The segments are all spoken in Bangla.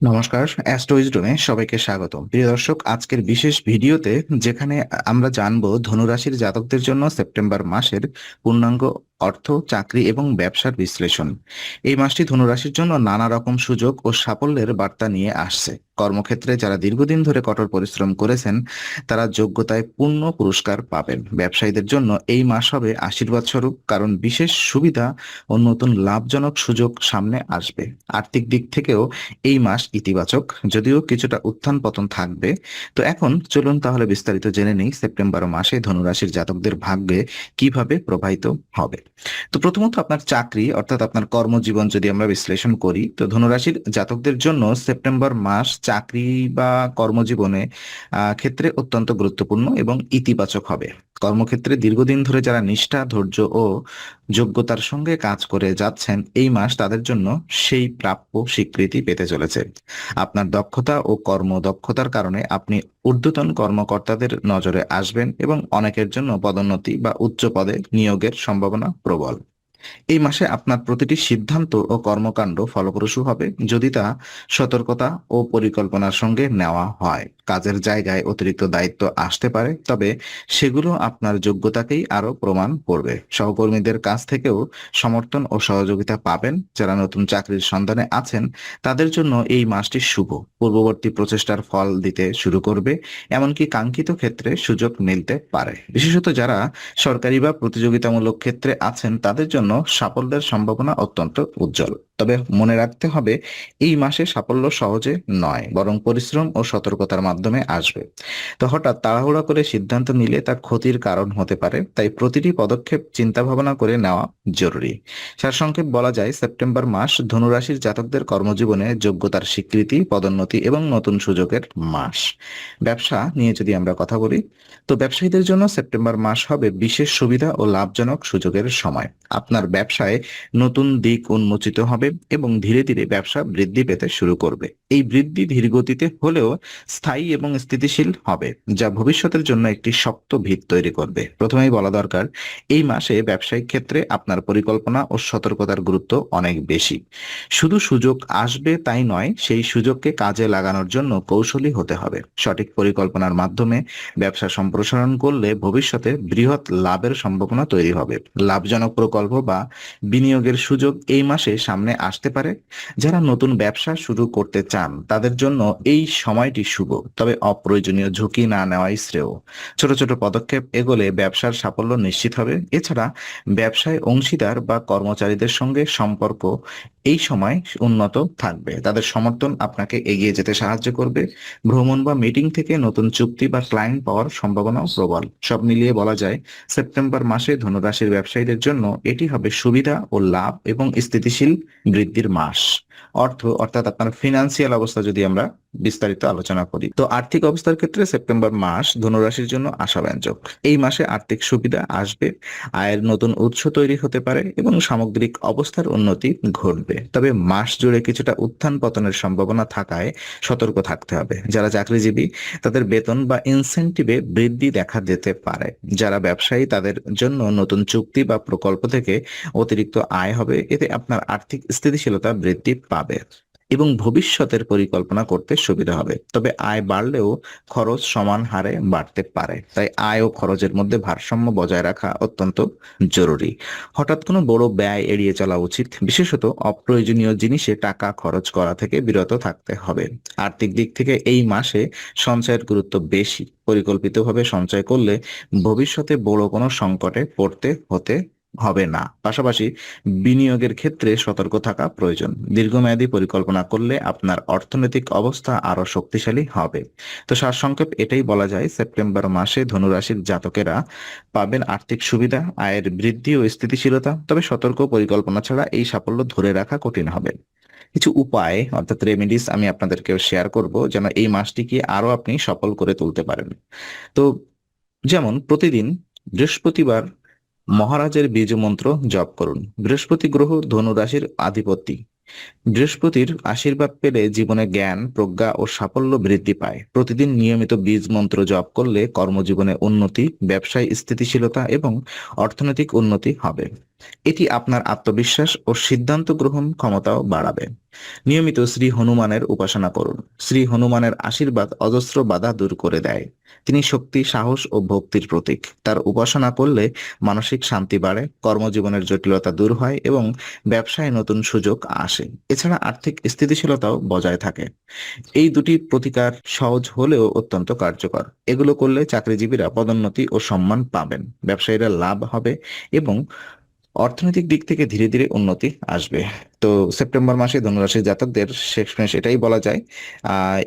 নমস্কার, অ্যাস্ট্রোইজডমে সবাইকে স্বাগত প্রিয় দর্শক, আজকের বিশেষ ভিডিওতে যেখানে আমরা জানব ধনুরাশির জাতকদের জন্য সেপ্টেম্বর মাসের পূর্ণাঙ্গ অর্থ, চাকরি এবং ব্যবসার বিশ্লেষণ। এই মাসটি ধনুরাশির জন্য নানা রকম সুযোগ ও সাফল্যের বার্তা নিয়ে আসছে। কর্মক্ষেত্রে যারা দীর্ঘদিন ধরে কঠোর পরিশ্রম করেছেন, তারা যোগ্যতায় পূর্ণ পুরস্কার পাবেন। ব্যবসায়ীদের জন্য এই মাস হবে আশীর্বাদ স্বরূপ, কারণ বিশেষ সুবিধা ও নতুন লাভজনক সুযোগ সামনে আসবে। আর্থিক দিক থেকেও এই মাস ইতিবাচক, যদিও কিছুটা উত্থান পতন থাকবে। তো এখন চলুন তাহলে বিস্তারিত জেনে নিই সেপ্টেম্বর মাসে ধনুরাশির জাতকদের ভাগ্যে কীভাবে প্রবাহিত হবে। তো প্রথমত আপনার চাকরি, অর্থাৎ আপনার কর্মজীবন যদি আমরা বিশ্লেষণ করি, তো ধনুরাশির জাতকদের জন্য সেপ্টেম্বর মাস চাকরি বা কর্মজীবনে ক্ষেত্রে অত্যন্ত গুরুত্বপূর্ণ এবং ইতিবাচক হবে। কর্মক্ষেত্রে দীর্ঘদিন ধরে যারা নিষ্ঠা, ধৈর্য ও যোগ্যতার সঙ্গে কাজ করে যাচ্ছেন এই মাস তাদের জন্য সেই প্রাপ্য স্বীকৃতি পেতে চলেছে। আপনার দক্ষতা ও কর্মদক্ষতার কারণে আপনি ঊর্ধ্বতন কর্মকর্তাদের নজরে আসবেন এবং অনেকের জন্য পদোন্নতি বা উচ্চ পদে নিয়োগের সম্ভাবনা প্রবল। এই মাসে আপনার প্রতিটি সিদ্ধান্ত ও কর্মকাণ্ড ফলপ্রসূ হবে যদি তা সতর্কতা ও পরিকল্পনার সঙ্গে নেওয়া হয়। কাজের জায়গায় অতিরিক্ত দায়িত্ব আসতে পারে, তবে সেগুলো আপনার যোগ্যতাকেই আরও প্রমাণ করবে। সহকর্মীদের কাছ থেকেও সমর্থন ও সহযোগিতা পাবেন। যারা নতুন চাকরির সন্ধানে আছেন, তাদের জন্য এই মাসটি শুভ। পূর্ববর্তী প্রচেষ্টার ফল দিতে শুরু করবে, এমনকি কাঙ্ক্ষিত ক্ষেত্রে সুযোগ মিলতে পারে। বিশেষত যারা সরকারি বা প্রতিযোগিতামূলক ক্ষেত্রে আছেন, তাদের জন্য সাফল্যের সম্ভাবনা অত্যন্ত উজ্জ্বল। তবে মনে রাখতে হবে, এই মাসে সাফল্য সহজে নয়, বরং পরিশ্রম ও সতর্কতার মাধ্যমে আসবে। তো হঠাৎ তাড়াহুড়া করে সিদ্ধান্ত নিলে তা ক্ষতির কারণ হতে পারে, তাই প্রতিটি পদক্ষেপ চিন্তা ভাবনা করে নেওয়া জরুরি। সারসংক্ষেপ বলা যায়, সেপ্টেম্বর মাস ধনুরাশির জাতকদের কর্মজীবনে যোগ্যতার স্বীকৃতি, পদোন্নতি এবং নতুন সুযোগের মাস। ব্যবসা নিয়ে যদি আমরা কথা বলি, তো ব্যবসায়ীদের জন্য সেপ্টেম্বর মাস হবে বিশেষ সুবিধা ও লাভজনক সুযোগের সময়। আপনার ব্যবসায় নতুন দিক উন্মোচিত হবে এবং ধীরে ধীরে ব্যবসা বৃদ্ধি পেতে শুরু করবে। এই বৃদ্ধি ধীরগতিতে হলেও স্থায়ী এবং স্থিতিশীল হবে, যা ভবিষ্যতের জন্য একটি শক্ত ভিত তৈরি করবে। প্রথমেই বলা দরকার, এই মাসে ব্যবসায়িক ক্ষেত্রে আপনার পরিকল্পনা ও সতর্কতার গুরুত্ব অনেক বেশি। শুধু সুযোগ আসবে তাই নয়, সেই সুযোগকে কাজে লাগানোর জন্য কৌশলী হতে হবে। সঠিক পরিকল্পনার মাধ্যমে ব্যবসা সম্প্রসারণ করলে ভবিষ্যতে বৃহৎ লাভের সম্ভাবনা তৈরি হবে। লাভজনক প্রকল্প বা বিনিয়োগের সুযোগ এই মাসে সামনে আসতে পারে। যারা নতুন ব্যবসা শুরু করতে চান, তাদের জন্য এই সময়টি শুভ, তবে অপ্রয়োজনীয় ঝুঁকি না নেওয়াই শ্রেয়। ছোট ছোট পদক্ষেপ এগোলে ব্যবসার সাফল্য নিশ্চিত হবে। এছাড়া ব্যবসায় অংশীদার বা কর্মচারীদের সঙ্গে সম্পর্ক এই সময় উন্নত থাকবে। তাদের সমর্থন আপনাকে এগিয়ে যেতে সাহায্য করবে। ভ্রমণ বা মিটিং থেকে নতুন চুক্তি বা ক্লায়েন্ট পাওয়ার সম্ভাবনাও প্রবল। সব মিলিয়ে বলা যায়, সেপ্টেম্বর মাসে ধনুরাশির ব্যবসায়ীদের জন্য এটি হবে সুবিধা ও লাভ এবং স্থিতিশীল বৃদ্ধির মাস। অর্থ, অর্থাৎ আপনার ফিনান্সিয়াল অবস্থা যদি আমরা বিস্তারিত আলোচনা করি। তো আর্থিক অবস্থার ক্ষেত্রে সেপ্টেম্বর মাস ধনুরাশির জন্য আশাব্যঞ্জক। এই মাসে আর্থিক সুবিধা আসবে, আয়ের নতুন উৎস তৈরি হতে পারে এবং সামগ্রিক অবস্থার উন্নতি ঘটবে। তবে মাস জুড়ে কিছুটা উত্থান পতনের সম্ভাবনা থাকায় সতর্ক থাকতে হবে। যারা চাকরিজীবী, তাদের বেতন বা ইনসেন্টিভে বৃদ্ধি দেখা যেতে পারে। যারা ব্যবসায়ী, তাদের জন্য নতুন চুক্তি বা প্রকল্প থেকে অতিরিক্ত আয় হবে। এতে আপনার আর্থিক স্থিতিশীলতা বৃদ্ধি পাবে। এবং ভবিষ্যতের পরিকল্পনা করতে সুবিধা হবে। তবে আয় বাড়লেও খরচ সমান হারে বাড়তে পারে। তাই আয় ও খরচের মধ্যে ভারসাম্য বজায় রাখা অত্যন্ত জরুরি। হঠাৎ কোনো বড় ব্যয় এড়িয়ে চলা উচিত। বিশেষত অপ্রয়োজনীয় জিনিসে টাকা খরচ করা থেকে বিরত থাকতে হবে। আর্থিক দিক থেকে এই মাসে সঞ্চয়ের গুরুত্ব বেশি। পরিকল্পিতভাবে সঞ্চয় করলে ভবিষ্যতে বড় কোনো সংকটে পড়তে হতে হবে না। পাশাপাশি বিনিয়োগের ক্ষেত্রে সতর্ক থাকা প্রয়োজন। দীর্ঘমেয়াদী পরিকল্পনা করলে আপনার অর্থনৈতিক অবস্থা আরও শক্তিশালী হবে। তো সারসংক্ষেপ এটাই বলা যায়, সেপ্টেম্বর মাসে ধনুরাশির জাতকেরা পাবেন আর্থিক সুবিধা, আয়ের বৃদ্ধি ও স্থিতিশীলতা। তবে সতর্ক পরিকল্পনা ছাড়া এই সাফল্য ধরে রাখা কঠিন হবে। কিছু উপায়, অর্থাৎ রেমেডিস আমি আপনাদেরকে শেয়ার করব যেন এই মাসটিকে আরও আপনি সফল করে তুলতে পারেন। তো যেমন, প্রতিদিন বৃহস্পতিবার মহারাজের বীজ মন্ত্র জপ করুন। বৃহস্পতি গ্রহ ধনুরাশির আধিপত্য। বৃহস্পতির আশীর্বাদ পেলে জীবনে জ্ঞান, প্রজ্ঞা ও সাফল্য বৃদ্ধি পায়। প্রতিদিন নিয়মিত বীজ মন্ত্র জপ করলে কর্মজীবনে উন্নতি, ব্যবসায় স্থিতিশীলতা এবং অর্থনৈতিক উন্নতি হবে। এটি আপনার আত্মবিশ্বাস ও সিদ্ধান্ত গ্রহণ ক্ষমতাও বাড়াবে। নিয়মিত শ্রী হনুমানের উপাসনা করুন। শ্রী হনুমানের আশীর্বাদ অজস্র বাধা দূর করে দেয়। তিনি শক্তি, সাহস ও ভক্তির প্রতীক। তার উপাসনা করলে মানসিক শান্তি বাড়ে, কর্মজীবনের জটিলতা দূর হয় এবং ব্যবসায় নতুন সুযোগ আসে। এছাড়া আর্থিক স্থিতিশীলতাও বজায় থাকে। এই দুটি প্রতিকার সহজ হলেও অত্যন্ত কার্যকর। এগুলো করলে চাকরিজীবীরা পদোন্নতি ও সম্মান পাবেন। ব্যবসায়ীরা লাভ হবে এবং অর্থনৈতিক দিক থেকে ধীরে ধীরে উন্নতি আসবে। তো সেপ্টেম্বর মাসে ধনুরাশির জাতকদের শেষমেশ এটাই বলা যায়।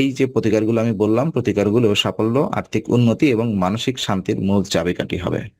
এই যে প্রতিকারগুলো আমি বললাম, প্রতিকারগুলো সাফল্য, আর্থিক উন্নতি এবং মানসিক শান্তির মূল চাবিকাঠি হবে।